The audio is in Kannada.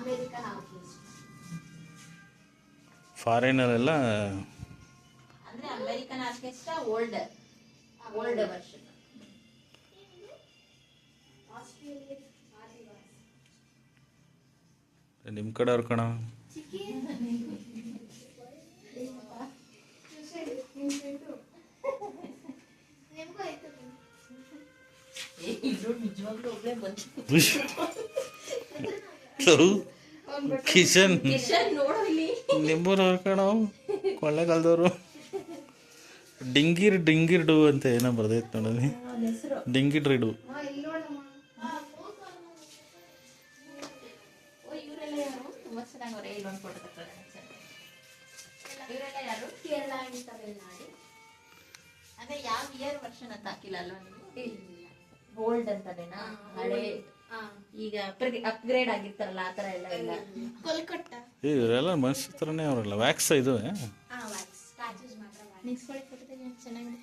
ಅಮೇರಿಕನ್ ಆರ್ಟಿಸ್ಟ್ ಫಾರಿನಲ್ಲೆಲ್ಲ ಅಂದ್ರೆ American orchestra old old version ನಿಮ್ಮ ಕಣ? ನಿಮ್ಗೂ ಆಯ್ತು. ಇದು ನಿಜವಾಗ್ಲೂ ಒಬ್ಳೆ ಬಂತು ಕಿಶನ್. ಕಿಶನ್ ನೋಡು ಇಲ್ಲಿ. ನಿಮ್ಮೂರವ್ರು ಕಣ ಕೊಳ್ಳೆಗಾಲದವರು. ಡಿಂಗಿರ್ ಡಿಂಗಿರ್ ಡು ಅಂತ ಏನೋ ಬರ್ದೈತೆ ನೋಡಿ ಅವನ ಹೆಸರು. ಡಿಂಗಿಡ್ ಹಾ ಇಲ್ಲಿ ನೋಡಮ್ಮ. ಓ ಇವರೆಲ್ಲ ಯಾರು? ತುಂಬಾ ಚೆನ್ನಾಗಿ ಅವರೇ ಇಲ್ಲೊಂದು ಫೋಟೋ ತಗೊಳ್ಳಿ ಇವರೆಲ್ಲ ಯಾರು? ಕೇರಳ ಅಂಡ್ ತಮಿಳ್ನಾಡು. ಅಂದ್ರೆ ಯಾವ ಇಯರ್ ವರ್ಷನ್ ಅಂತ ಹಾಕಿಲ್ಲ ಅಲ್ವಾ ನೀವು? ಗೋಲ್ಡ್ ಅಂತಾನೇನಾ ಹಳೆ ಈಗ ಅಪ್ಗ್ರೇಡ್ ಆಗಿರ್ತಾರಲ್ಲ ಆ ತರ ಎಲ್ಲ ಇಲ್ಲ. ಕೋಲ್ಕತ್ತಾ? ಇವರೆಲ್ಲ ಮನುಷ್ಯ ಥರನೇ ಅವರಲ್ಲ ವ್ಯಾಕ್ಸ್ ಇದು ಹಾ ವ್ಯಾಕ್ಸ್ ಸ್ಟ್ಯಾಚೂಸ್ ಮಾತ್ರ wax. ನಿಲ್ಸ್ಕೊಳ್ಳಿ ಫೋಟೋ ಚೆನ್ನಾಗಿದೆ